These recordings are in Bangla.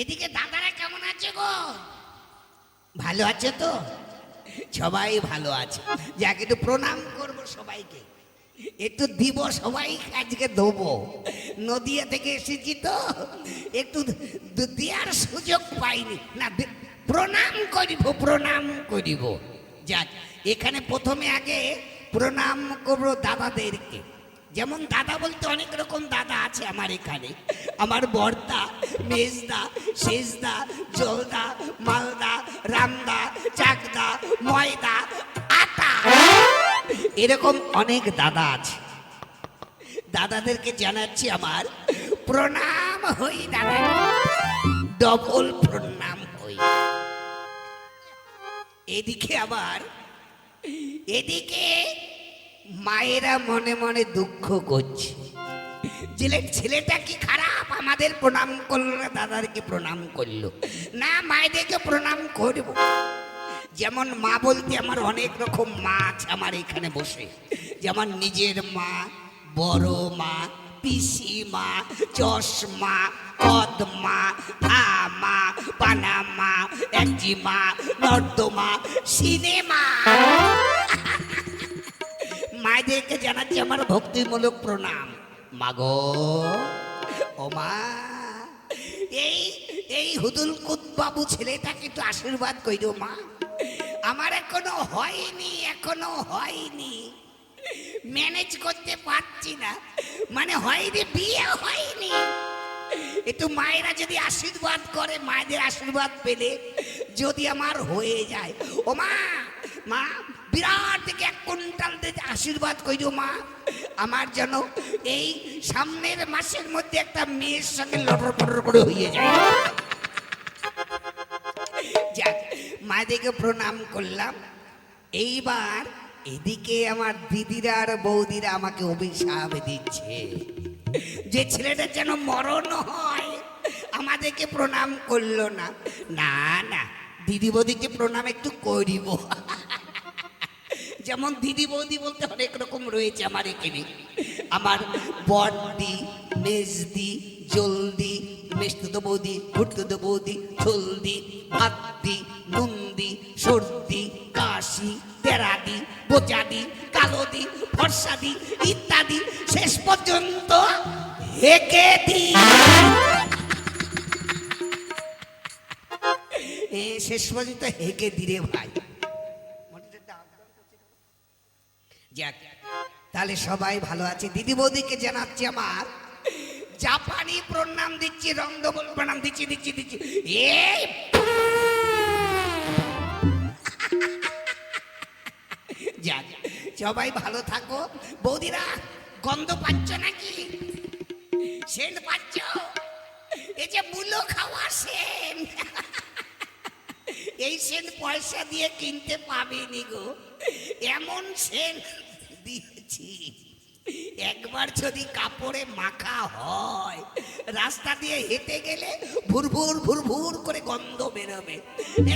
এদিকে দাদারা কেমন আছে গো? ভালো আছে তো? সবাই ভালো আছে। যাকে, একটু প্রণাম করব সবাইকে। একটু দিব সবাই আজকে দেবো নদিয়া থেকে এসেছি তো। একটু দেওয়ার সুযোগ পাইনি। না প্রণাম করিব প্রণাম করিব। যাক, এখানে প্রথমে আগে প্রণাম করব দাদাদেরকে। যেমন দাদা বলতে অনেক রকম দাদা আছে আমার এখানে। আমার বর্দা মেজদা শেষদা জলদা মালদা, রামদা, চাকদা, ময়দা, আটা। এরকম অনেক দাদা আছে। দাদাদেরকে জানাচ্ছি আমার, প্রণাম হই দাদা। ডবল প্রণাম হই। এদিকে আবার, এদিকে মায়েরা মনে মনে দুঃখ করছে। ছেলেটা কি খারাপ? আমাদের প্রণাম করল না, দাদাদেরকে প্রণাম করল। না, মায়েদেরকে প্রণাম করব। যেমন মা বলতে আমার অনেক রকম মা আছে আমার এখানে বসে। যেমন নিজের মা, বড় মা, পিসি মা, চশমা, কদমা, আমা, পানামা, একজিমা, নর্দমা, সিনেমা। মায়েদেরকে জানাচ্ছি আমার ভক্তিমূলক প্রণাম। মাগো, ও মা, এই এই হুদুল বাবু ছেলেটাকে একটু আশীর্বাদ কইরো মা। আমার এখনও হয়নি এখনও হয়নি। ম্যানেজ করতে পারছি না মানে হয়নি, বিয়ে হয়নি। একটু মায়েরা যদি আশীর্বাদ করে, মায়েদের আশীর্বাদ পেলে যদি আমার হয়ে যায়। ও মা মা বিরাট এক কুইন্টাল দিয়ে আশীর্বাদ করিও মা, আমার যেন এই সামনের মাসের মধ্যে একটা মেয়ের সঙ্গে লটর পটর করে হয়ে যায়। যাক, মায়েদেরকে প্রণাম করলাম। এইবার এদিকে আমার দিদিরা আর বৌদিরা আমাকে অভিশাপ দিচ্ছে। যে ছেলেটা যেন মরণ হয়, আমাদেরকে প্রণাম করল না। না না দিদি বৌদিকে প্রণাম একটু করিব। যেমন দিদি বৌদি বলতে অনেক রকম রয়েছে আমার এখানে। আমার বড়দি মেজদি, জলদি, মেস্তুদ বৌদি ভুটতুদ বৌদি থলদি ভাতদি, নুন্দি, সর্দি, কাশি, তেরাদি, বোচাদি, কালোদি, ফর্সাদি ইত্যাদি শেষ পর্যন্ত হেকে দি শেষ পর্যন্ত হেকে দিরে ভাই। যাক, তাহলে সবাই ভালো আছে। দিদি বৌদিকে জানাচ্ছি আমার। জাপানি প্রণাম দিচ্ছি, রঙ্গবল প্রণাম দিচ্ছি দিচ্ছি দিচ্ছি। এই! যাক, সবাই ভালো থাকো। বৌদিরা, গন্ধ পাচ্ছ নাকি? সেন্ট পাচ্ছ? এই যে মূলো খাওয়া সেন্ট। এই সেন পয়সা দিয়ে কিনতে পাবেনি গো। এমন সেন্ট দিয়েছি। একবার যদি কাপড়ে মাখা হয় রাস্তা দিয়ে হেঁটে গেলে ভুরভুর ভুরভুর করে গন্ধ বেরোবে।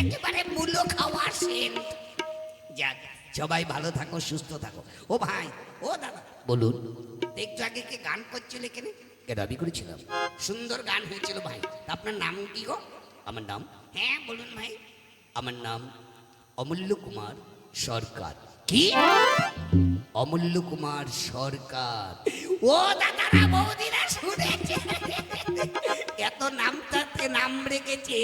একেবারে মূল্য খাওয়া সেন। যাক সবাই ভালো থাকো সুস্থ থাকো। ও ভাই ও দাদা। বলুন। একটু আগে কে গান করছিল এখানে? কেন আমি করেছিলাম সুন্দর গান হয়েছিল ভাই। আপনার নাম কি গো? আমার নাম? হ্যাঁ বলুন ভাই। আমার নাম অমূল্য কুমার সরকার। কি? অমূল্য কুমার সরকার। ও দাদারা বৌদিরা শুনেছে। এত নামটাতে নাম রেখেছে।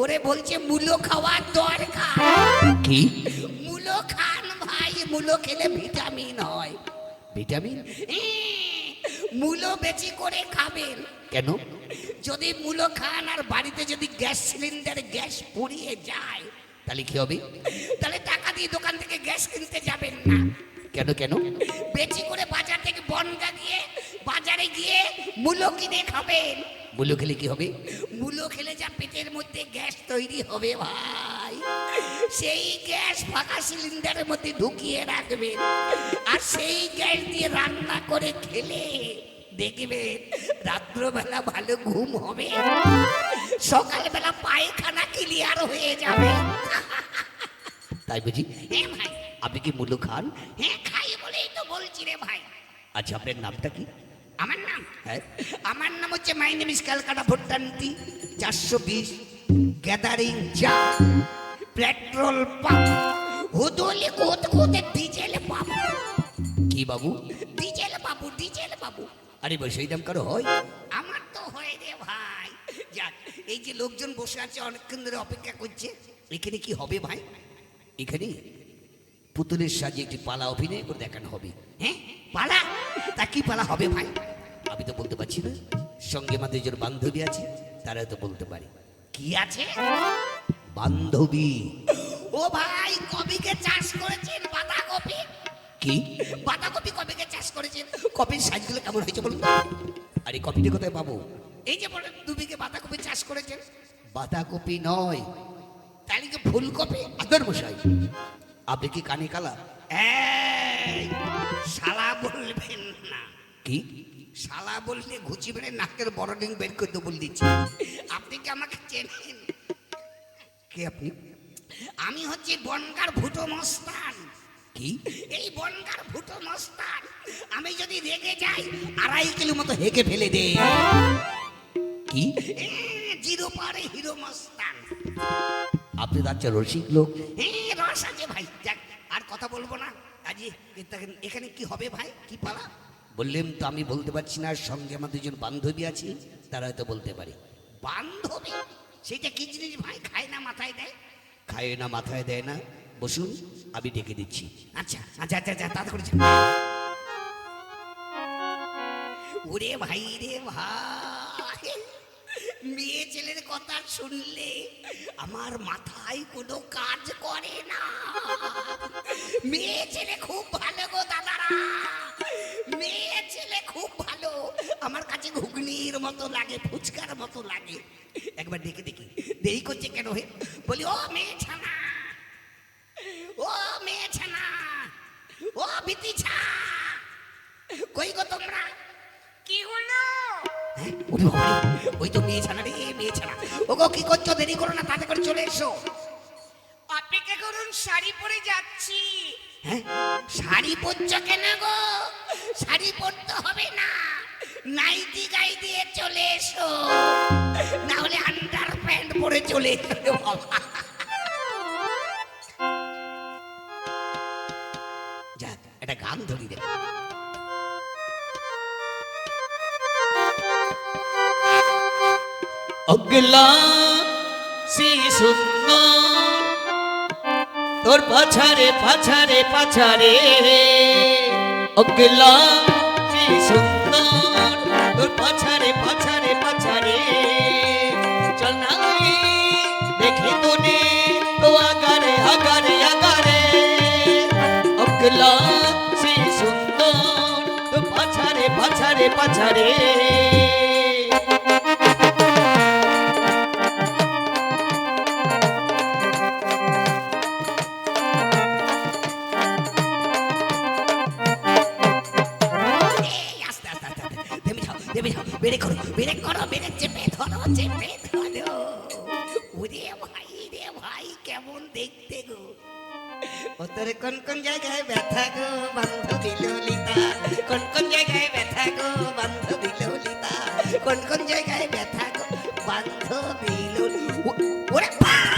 ওরে বলছে মূলো খাওয়ার দরকার। কি? মূলো খান ভাই মূলো খেলে ভিটামিন হয়। ভিটামিন? মূলো বেশি করে খাবেন। কেন? যদি মূলো খান আর বাড়িতে যদি গ্যাস সিলিন্ডারে গ্যাস পুড়িয়ে যায় তাহলে কি হবে? তাহলে টাকা দিয়ে দোকান থেকে গ্যাস কিনতে যাবেন না। কেন কেন? বেশি করে বাজার থেকে বনগা দিয়ে বাজারে গিয়ে মূলো কিনে খাবেন। মূলো খেলে কি হবে? মূলো খেলে যা পেটের মধ্যে গ্যাস তৈরি হবে ভাই। সেই গ্যাস ফাঁকা সিলিন্ডারের মধ্যে ঢুকিয়ে রাখবেন। আর সেই গ্যাস দিয়ে রান্না করে খেলে দেখবেন রাত্রবেলা ভালো ঘুম হবে। সকালবেলা পায়খানা ক্লিয়ার হয়ে যাবে। তাই বুঝি? হ্যাঁ ভাই। আপনি কি মূল্য খান? হ্যাঁ খাই বলেই তো বলছি রে ভাই। আচ্ছা আপনার নামটা কি? আমার নাম? হ্যাঁ। আমার নাম হচ্ছে মাই নেম ইস ক্যালকাটা ভুট্টান্তি চারশো বিশ গ্যাদারিং চা পেট্রোল পাম্প। হুদুলি কোত কোতে ডিজেল পাবো। কি বাবু? ডিজেল বাবু ডিজেল বাবু আরে ভাই সেই দাম কারও হয়? আমার তো হয় রে ভাই। যাক এই যে লোকজন বসে আছে অনেকক্ষণ ধরে অপেক্ষা করছে। এখানে কি হবে ভাই? এখানে পুতুলের সাজে একটি পালা অভিনয় করে দেখানো হবে। হ্যাঁ পালা? তা কি পালা হবে ভাই? আমি তো বলতে পারছি না। সঙ্গে আমাদের একজন বান্ধবী আছে তারা তো বলতে পারে। কি আছে? বান্ধবী। ও ভাই কবিকে চাষ করেছেন বাঁধাকপি? কি? বাঁধাকপি কবিকে চাষ করেছেন? কপির সাইজগুলো কেমন হয়েছে বলুন? আরে কপিটা কোথায় পাবো? এই যে বলেন দুবিকে বাঁধাকপি চাষ করেছেন। বাঁধাকপি নয়। তাহলে কি ফুলকপি? আদর মশাই। আপনি কি কানে কালা? শালা বলবেন না। কি? শালা বললে ঘুচি বেড়ে নাকের বড় ডিং বের করে দেবো বলে দিচ্ছি। আপনি কি আমাকে চেনেন? কে আপনি? আমি হচ্ছি বনগার ভুটো মস্তান। কি? এই বনগার ভুটো মস্তান আমি যদি রেগে যাই আড়াই কিলো মতো হেগে ফেলে দে। কি? জিরো পারে হিরো মস্তান। আপনি তার রসিক লোক। হ্যাঁ রস আছে ভাই যাক আর কথা বলব না। আজ এখানে কি হবে ভাই? কি পালা? বললেন, তো আমি বলতে পারছি না, সঙ্গে আমার দুজন বান্ধবী আছে, তারা হয়তো বলতে পারে। বান্ধবী? সেটা কি জিনিস ভাই? খায় না, মাথায় দেয়? খায় না, মাথায় দেয় না। বসুন, আমি ডেকে দিচ্ছি। আচ্ছা আচ্ছা আচ্ছা আচ্ছা তাড়াতাড়ি। ওরে ভাই রে ভাই, মেয়ে ছেলের কথা শুনলে আমার মাথায় কোনো কাজ করে না। মেয়ে ছেলে খুব ভালো গো দাদারা। মেয়ে ছেলে খুব ভালো। আমার কাছে ঘুগনির মতো লাগে ফুচকার মতো লাগে। একবার দেখে দেখি দেরি করছে কেন হে? বলি ও মেয়ে ছানা ও মেয়ে ছানা ও বিতিছা কই গো তোমরা? কি হলো? হ্যাঁ? ওরে ওই তো মেয়ে ছানা রে মেয়ে ছানা। ও গো কি করছ? দেরি করো না তাতে করে চলে এসো। অপেক্ষা করুন শাড়ি পরে যাচ্ছি। শাড়ি পরছো কেন গো? শাড়ি পরতে হবে না। নাইটি গাই দিয়ে চলে এসো। না হলে আন্ডার প্যান্ট পরে চলে এসো। যাক একটা গান ধরি অগলা সি সুন্দর তোর পাছারে পাছারে পাছারে। অগলা সুন্দর। তোর পাছারে পাছারে পাছারে। চল না দেখি তোনে তো আগারে আগারে আগারে। অগলা সুন্দর। তোর পাছারে পাছারে পাছারে। কোন কোন জায়গায় ব্যথা বান্ধবী ওরে ভাই!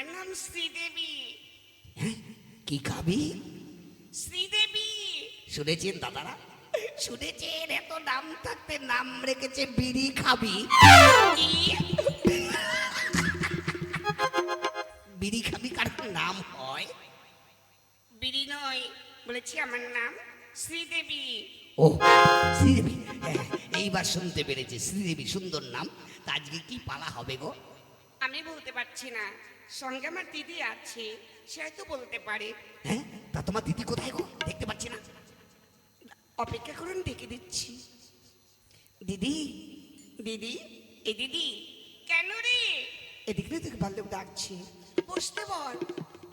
আমার নাম শ্রীদেবী। হ্যাঁ কি খাবি? শ্রীদেবী। শুনেছেন দাদারা? শুনেছেন এত নাম থাকতে নাম রেখেছে বিড়ি খাবি? বিড়ি খাবি কার নাম হয়? বিড়ি নয় বলেছি আমার নাম শ্রীদেবী। ও শ্রীদেবী হ্যাঁ এইবার শুনতে পেরেছি শ্রীদেবী সুন্দর নাম। তা আজকে কি পালা হবে গো? আমি বলতে পারছি না। সঙ্গে আমার দিদি আছে সে হয়তো বলতে পারে। হ্যাঁ? তা তোমার দিদি কোথায় গো? দেখতে পাচ্ছি না। অপেক্ষা করুন ডেকে দিচ্ছি। দিদি? দিদি? এ দিদি কেন রে? এদিকে তোকে বাল্যক ডাকছি। বসতে বল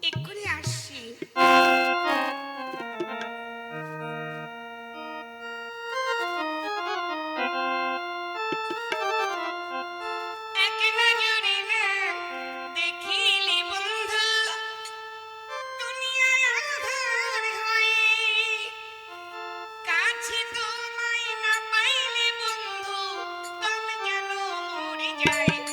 এক্ষুনি আসছি। মরে যায় ও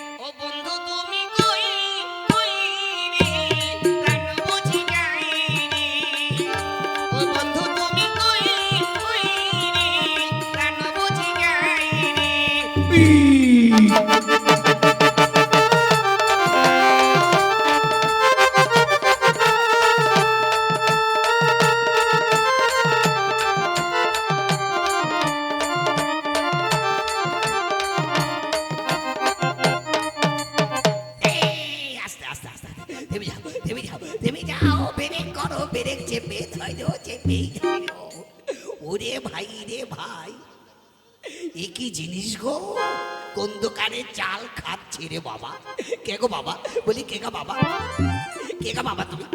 থেমে যাও থেমে যাও ব্রেক করো ব্রেক চেপে ধরো চেপে ধরো। ওরে ভাই রে ভাই এ কি জিনিস গো? কোন দোকানে চাল খাচ্ছে রে বাবা। কে গো বাবা? বলি কে গা বাবা? কে গা বাবা তুমি?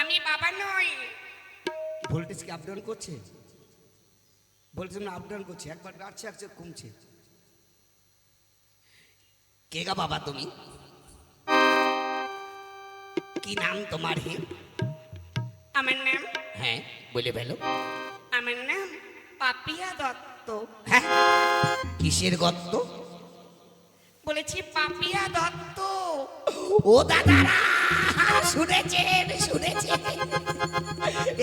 আমি বাবা নই। ভোল্টেজ কি আপ ডাউন করছে? ভোল্টেজ আপ ডাউন করছে? একবার বাড়ছে একবার কমছে। কে গা বাবা তুমি? কি নাম তোমার হে? আমার নাম? হ্যাঁ বলে ফেলো। আমার নাম পাপিয়া দত্ত। হ্যাঁ কিসের গর্ত বলেছি পাপিয়া দত্ত। ও দাদারা শুনেছেন শুনেছেন।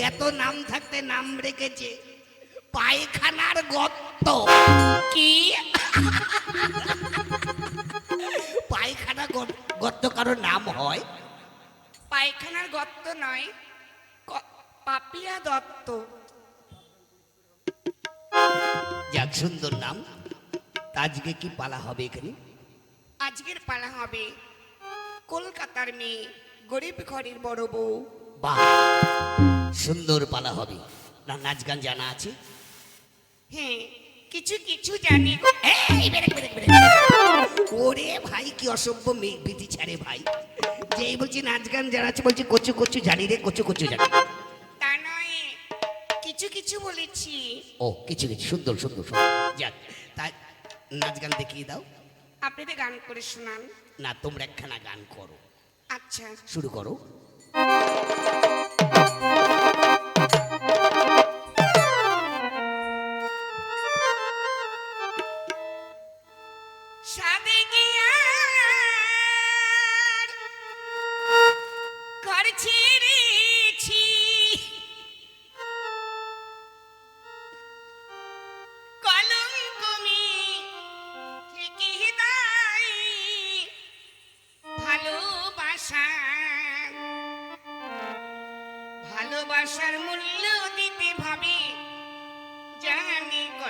এত নাম থাকতে নাম রেখেছে। পায়খানার গর্ত কি? পায়খানা গর- গর্ত কারও নাম হয়? পায়খানার গর্ত নয় পাপিয়া দত্ত। যাক সুন্দর নাম। আজকে কি পালা হবে এখানে? আজকের পালা হবে কলকাতার মেয়ে গরিব ঘরের বড় বউ। বা সুন্দর পালা হবে। না নাচ গান জানা আছে? হ্যাঁ কিছু কিছু জানি। ওরে ভাই কি অসভ্য মেয়ে বিটি ছাড়ে ভাই। যেই বলছি নাচ গান জানাচ্ছে বলছি কচু কচু জানি রে কচু কচু জানি। তা নয় কিছু কিছু বলেছি। ও কিছু কিছু সুন্দর সুন্দর সুন্দর। যাক তা নাচ গান দেখিয়ে দাও। আপনি তো গান করে শোনান। না তোমরা একখানা গান করো। আচ্ছা। শুরু করো।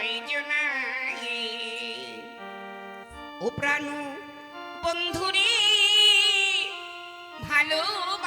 জানি কয়জনায় ও প্রাণ বন্ধুরে ভালোবাসার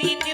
পিরিত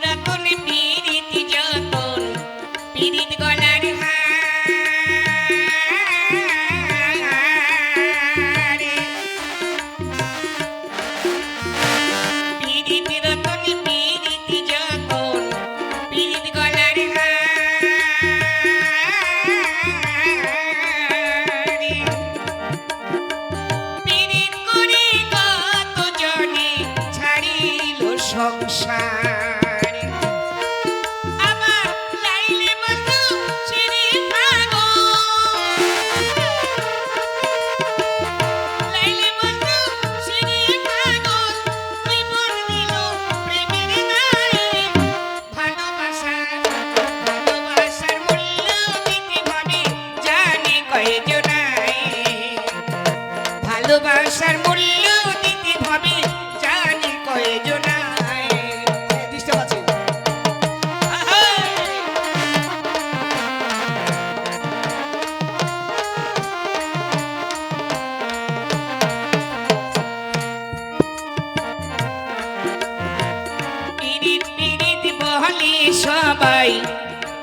সবাই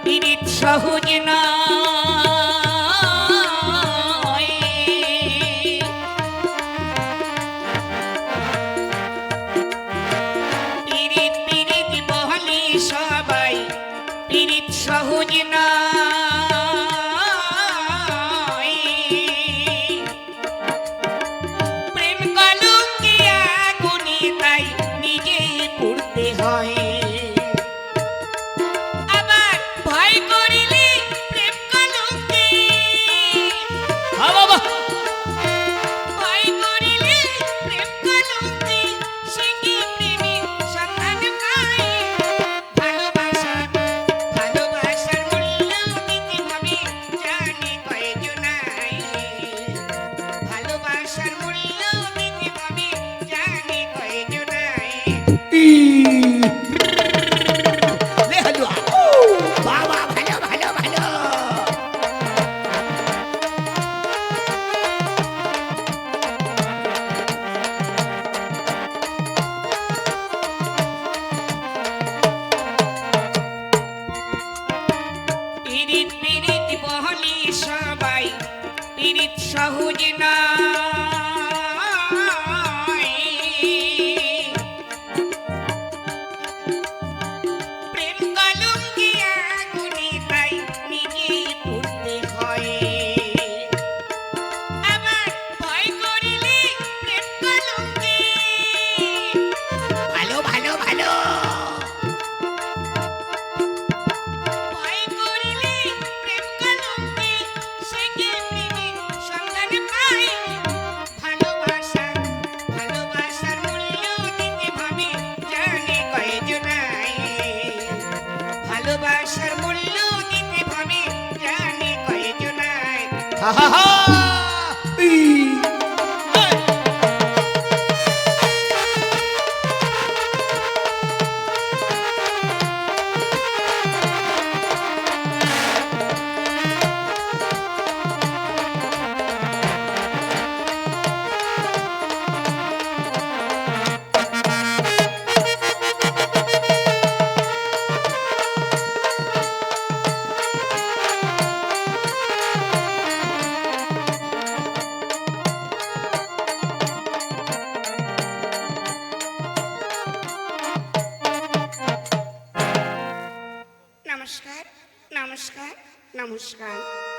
পীড়িত সহজ না